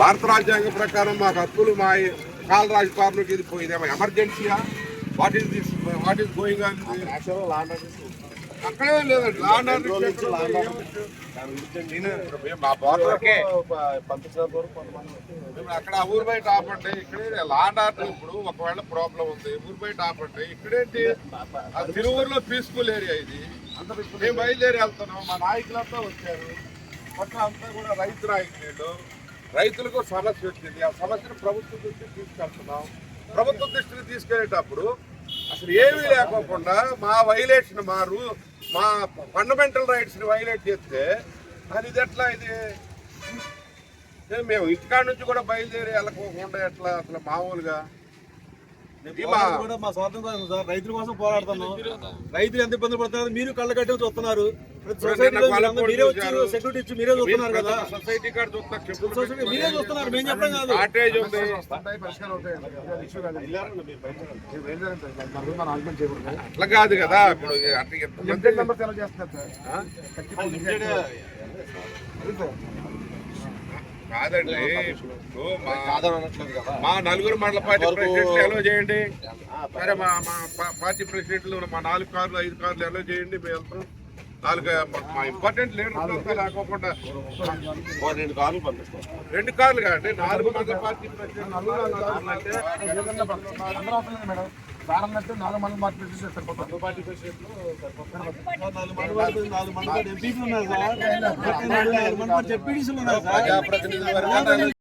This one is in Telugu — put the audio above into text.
భారత రాజ్యాంగం ప్రకారం మాకు హక్కులు మా కాల రాజపాలనకి ఇది పోయింది ఎమర్జెన్సీయా? What is this what is going on అక్కడే లేదండి. లా అండ్ ఆర్డర్ మా బోర్డర్కే అక్కడ ఊరు బయట ఆపండి. ఇక్కడే లా అండ్ ఆర్డర్ ఇప్పుడు ఒకవేళ ప్రాబ్లం ఉంది ఊరు బయట ఆపండి. ఇక్కడేంటి? తిరువురులో పీస్ఫుల్ ఏరియా ఇది. మేము బయలుదేరి వెళ్తున్నాం. మా నాయకులంతా వచ్చారు. మొత్తం అంతా కూడా రైతు నాయకులు రైతులకు సమస్య వచ్చింది. ఆ సమస్యను ప్రభుత్వం దృష్టికి తీసుకెళ్తున్నాం. ప్రభుత్వం దృష్టికి తీసుకెళ్ళేటప్పుడు అసలు ఏమీ లేకోకుండా మా వైలేషన్ మా రూ మా ఫండమెంటల్ రైట్స్ని వైలేట్ చేస్తే అది ఇది ఎట్లా ఇది? మేము ఇంటికాడ నుంచి కూడా బయలుదేరి వెళ్ళకోకుండా ఎట్లా అసలు మామూలుగా? కూడా మా స్వాతంత్రం కోసం సార్ రైతుల కోసం పోరాడుతున్నాం. రైతులు ఎంత ఇబ్బంది పడుతున్నారు మీరు కళ్ళ కట్టి చూస్తున్నారు మీరే వచ్చారు సెక్యూరిటీ ఇచ్చి మీరే చూస్తున్నారు కదా. సొసైటీ కార్డు చూస్తా చెప్పులు సొసైటీ మీరే చూస్తున్నారు మేము చెప్పడం కాదు. షార్టేజ్ ఉంది. అట్లా కాదు కదా ఇప్పుడు అట్లా ఆ? కాదండి. ఇప్పుడు మా నలుగురు మండల పార్టీ ప్రెసిడెంట్లు ఎలా చేయండి. సరే మా పార్టీ ప్రెసిడెంట్లు మా నాలుగు కార్లు ఐదు కార్లు ఎలా చేయండి మేము వెళ్తాం. నాలుగు మా- ఇంపార్టెంట్ లీడర్స్ లేకోకుండా రెండు కార్లు పంపిస్తాం. రెండు కార్లు కాదండి నాలుగు మండల పార్టీ ప్రెసిడెంట్ నాలుగు సార్ నాలుగు